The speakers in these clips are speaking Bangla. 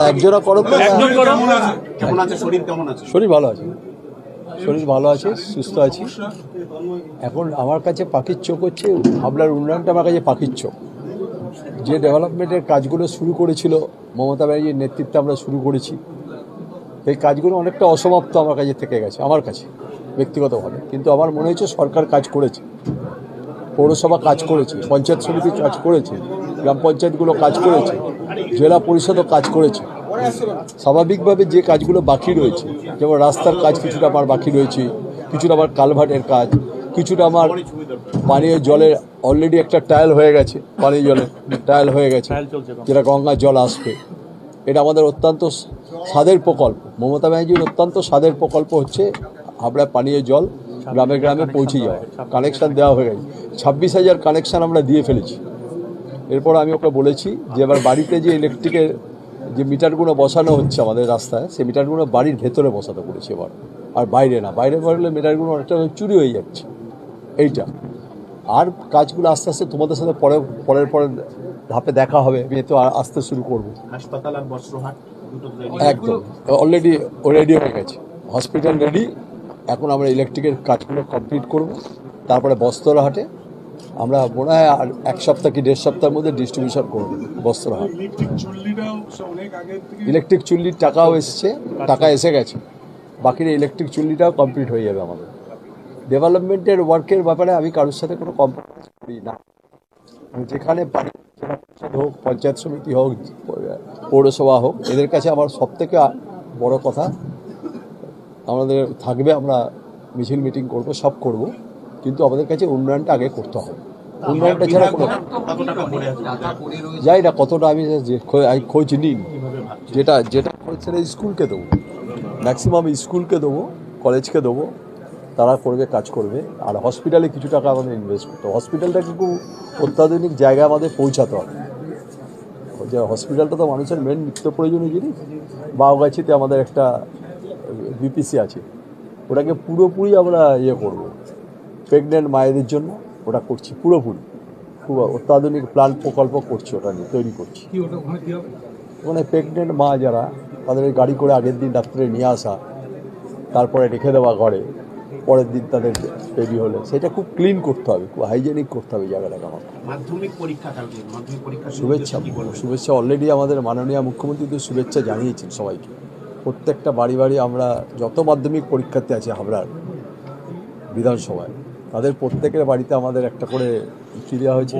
একজোড়া করো। তো। একজন করো। কেমন আছে? শরীর কেমন আছে? শরীর ভালো আছে। শরীর ভালো আছে সুস্থ আছি। এখন আমার কাছে পাখির চোখ হচ্ছে হাবলার উন্নয়নটা আমার কাছে পাখির চোখ। যে ডেভেলপমেন্টের কাজগুলো শুরু করেছিল মমতা ব্যানার্জির নেতৃত্বে আমরা শুরু করেছি এই কাজগুলো অনেকটা অসমাপ্ত আমার কাছে থেকে গেছে আমার কাছে ব্যক্তিগতভাবে। কিন্তু আমার মনে হচ্ছে সরকার কাজ করেছে। পৌরসভা কাজ করেছে পঞ্চায়েত সমিতি কাজ করেছে গ্রাম পঞ্চায়েতগুলো কাজ করেছে জেলা পরিষদও কাজ করেছে। স্বাভাবিকভাবে যে কাজগুলো বাকি রয়েছে যেমন রাস্তার কাজ কিছুটা আমার বাকি রয়েছে কিছুটা আমার কালভার্টের কাজ কিছুটা আমার পানীয় জলের অলরেডি একটা টায়াল হয়ে গেছে পানীয় জলের টায়াল হয়ে গেছে। যেটা গঙ্গার জল আসবে। এটা আমাদের অত্যন্ত স্বাদের প্রকল্প। মমতা ব্যানার্জির অত্যন্ত স্বাদের প্রকল্প হচ্ছে হাবড়া পানীয় জল গ্রামে গ্রামে পৌঁছে যাওয়া কানেকশান দেওয়া হয়ে গেছে। ছাব্বিশ হাজার কানেকশান আমরা দিয়ে ফেলেছি। এরপর আমি ওকে বলেছি যে এবার বাড়িতে যে ইলেকট্রিকের যে মিটারগুলো বসানো হচ্ছে আমাদের রাস্তায় সেই মিটারগুলো বাড়ির ভেতরে বসাতে বলেছি এবার। আর বাইরে না বাইরে বসলে মিটারগুলো অনেকটা চুরি হয়ে যাচ্ছে। এইটা। আর কাজগুলো আস্তে আস্তে তোমাদের সাথে পরে পরের পরের ধাপে দেখা হবে। আমি তো আসতে শুরু করব। হাসপাতাল আর বস্ত্রহাট একদম। অলরেডি রেডি হয়ে গেছে। হসপিটাল রেডি এখন আমরা ইলেকট্রিকের কাজগুলো কমপ্লিট করব। তারপরে বস্ত্রহাটে আমরা মনে হয় আর এক সপ্তাহ কি দেড় সপ্তাহের মধ্যে ডিস্ট্রিবিউশন করব বস্ত্রহাট। ইলেকট্রিক চুল্লির টাকাও এসছে টাকা এসে গেছে। বাকিরা ইলেকট্রিক চুল্লিটাও কমপ্লিট হয়ে যাবে আমাদের। ডেভেলপমেন্টের ওয়ার্কের ব্যাপারে আমি কারোর সাথে কোনো কম্প্রোমাইজ করি না। যেখানে হোক পঞ্চায়েত সমিতি হোক পৌরসভা হোক এদের কাছে আমার সব থেকে বড় কথা আমাদের থাকবে আমরা মিছিল মিটিং করব সব করব। কিন্তু আমাদের কাছে উন্নয়নটা আগে করতে হবে। উন্নয়নটা ছাড়া কোনো যাই না কতটা আমি খোঁজ নিন যেটা যেটা খোঁজ সেটা স্কুলকে দেবো। ম্যাক্সিমাম স্কুলকে দেবো কলেজকে দেবো। তারা করবে কাজ করবে। আর হসপিটালে কিছু টাকা আমাদের ইনভেস্ট করতে হবে। হসপিটালটাকে খুব অত্যাধুনিক জায়গায় আমাদের পৌঁছাতে হবে। যে হসপিটালটা তো মানুষের মেন নিত্য প্রয়োজনীয় জিনিস। বাউগাছিতে আমাদের একটা বিপিসি আছে ওটাকে পুরোপুরি আমরা ইয়ে করব। প্রেগনেন্ট মায়েদের জন্য ওটা করছি পুরোপুরি। খুব অত্যাধুনিক প্ল্যান প্রকল্প করছি ওটা নিয়ে তৈরি করছি। ওখানে প্রেগনেন্ট মা যারা তাদের গাড়ি করে আগের দিন ডাক্তারে নিয়ে আসা তারপরে রেখে দেওয়া ঘরে পরের দিন তাদের বেবি হলে সেটা খুব ক্লিন করতে হবে খুব হাইজেনিক করতে হবে জায়গাটাকে আমার মাধ্যমিক পরীক্ষা মাধ্যমিক পরীক্ষা শুভেচ্ছা শুভেচ্ছা অলরেডি আমাদের মাননীয় মুখ্যমন্ত্রী তো শুভেচ্ছা জানিয়েছেন সবাইকে। প্রত্যেকটা বাড়ি বাড়ি আমরা যত মাধ্যমিক পরীক্ষার্থী আছে হাবড়ার বিধানসভায় তাদের প্রত্যেকের বাড়িতে আমাদের একটা করে কি দেওয়া হয়েছে?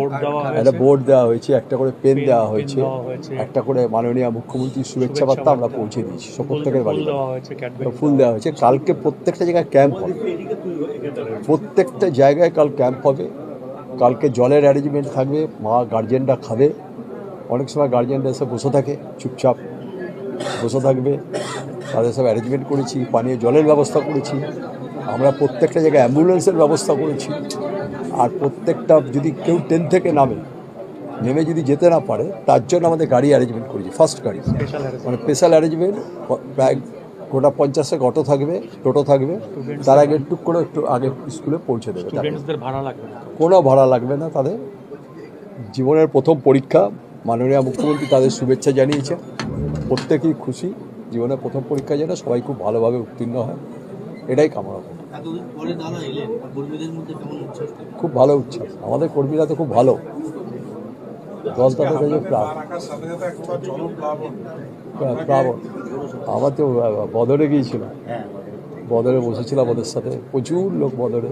একটা বোর্ড দেওয়া হয়েছে একটা করে পেন দেওয়া হয়েছে একটা করে মাননীয় মুখ্যমন্ত্রীর শুভেচ্ছা বার্তা আমরা পৌঁছে দিয়েছি সব প্রত্যেকের বাড়ি ফুল দেওয়া হয়েছে ক্যাডবেরি ফুল দেওয়া হয়েছে। কালকে প্রত্যেকটা জায়গায় ক্যাম্প হবে। প্রত্যেকটা জায়গায় কাল ক্যাম্প হবে। কালকে জলের অ্যারেঞ্জমেন্ট থাকবে মা গার্জেনরা খাবে। অনেক সময় গার্জেনরা এসে বসে থাকে চুপচাপ। বসে থাকবে। তাদের সব অ্যারেঞ্জমেন্ট করেছি পানীয় জলের ব্যবস্থা করেছি। আমরা প্রত্যেকটা জায়গায় অ্যাম্বুলেন্সের ব্যবস্থা করেছি। আর প্রত্যেকটা যদি কেউ ট্রেন থেকে নামে নেমে যদি যেতে না পারে তার জন্য আমাদের গাড়ি অ্যারেঞ্জমেন্ট করেছি ফার্স্ট গাড়ি। মানে স্পেশাল অ্যারেঞ্জমেন্ট প্রায় গোটা পঞ্চাশে অটো থাকবে টোটো থাকবে। তার আগে টুক করে একটু আগে স্কুলে পৌঁছে দেবে কোনো ভাড়া লাগবে না তাদের। জীবনের প্রথম পরীক্ষা মাননীয় মুখ্যমন্ত্রী তাদের শুভেচ্ছা জানিয়েছে প্রত্যেকেই খুশি। জীবনে প্রথম পরীক্ষা যেন সবাই খুব ভালোভাবে উত্তীর্ণ হয় এটাই কামনা করি। দাদা খুব ভালো উচ্ছ্বাস। আমাদের কর্মীরা তো খুব ভালো। একটা জলপ্লাবন প্লাবন আমার তো বদরে গিয়েছিলাম। হ্যাঁ। বদরে বসেছিলাম ওদের সাথে। প্রচুর লোক বদরে।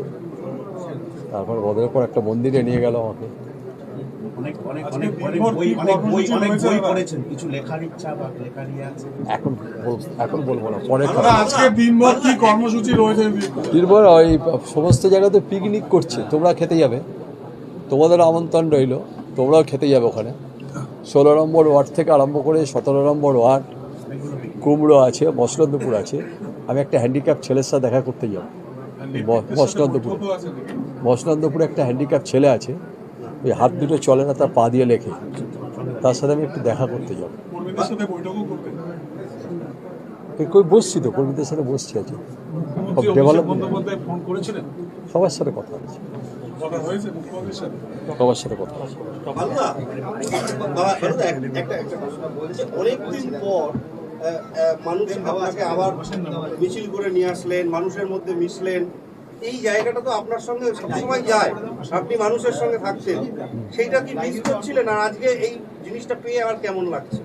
তারপর বদরের পর একটা মন্দিরে নিয়ে গেল আমাকে। এখন এখন বলব না পরে দিনভর কর্মসূচি নির্ভর ওই সমস্ত জায়গাতে পিকনিক করছে তোমরা খেতে যাবে। তোমাদের আমন্ত্রণ রইল তোমরাও খেতে যাবে ওখানে। ষোলো নম্বর ওয়ার্ড থেকে আরম্ভ করে সতেরো নম্বর ওয়ার্ড কুমড়ো আছে মসলন্দপুর আছে। আমি একটা হ্যান্ডিক্যাপ ছেলের সাথে দেখা করতে যাব। মসলন্দপুর? মসলন্দপুরে একটা হ্যান্ডিক্যাপ ছেলে আছে। ওই হাত দুটো চলে না তার পা দিয়ে লেখে। তার সাথে আমি একটু দেখা করতে যাব। কই বসছি তো কর্মীদের সাথে বসছি আছি সবার সাথে কথা মুখ্যমন্ত্রীর সবার সাথে কথা বাংলা বাবা বাংলা এক- একটা একটা প্রশ্ন বলছে অনেকদিন পর মানুষ আবার মিছিল করে নিয়ে আসলেন মানুষের মধ্যে মিশলেন। এই জায়গাটা তো আপনার সঙ্গে সবসময় যায়। আপনি মানুষের সঙ্গে সেইটা কি মিস করছিলেন আর আজকে এই জিনিসটা পেয়ে আবার কেমন লাগছে?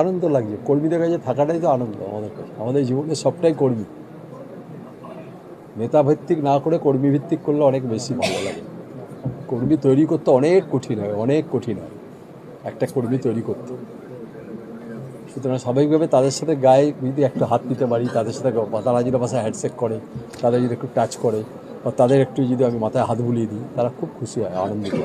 আনন্দ লাগছে। কর্মীদের কাছে থাকাটাই তো আনন্দ আমাদের কাছে। আমাদের জীবনে সবটাই কর্মী। নেতা ভিত্তিক না করে কর্মী ভিত্তিক করলে অনেক বেশি ভালো লাগে। কর্মী তৈরি করতে অনেক কঠিন হয়, অনেক কঠিন হয়। একটা কর্মী তৈরি করতে। সুতরাং স্বাভাবিকভাবে তাদের সাথে গায়ে যদি একটু হাত দিতে পারি, তাদের সাথে তারা যদি পাশে হ্যান্ডশেক করে, তাদের যদি একটু টাচ করে, বা তাদের একটু যদি আমি মাথায় হাত বুলিয়ে দিই, তারা খুব খুশি হয়, আনন্দিত।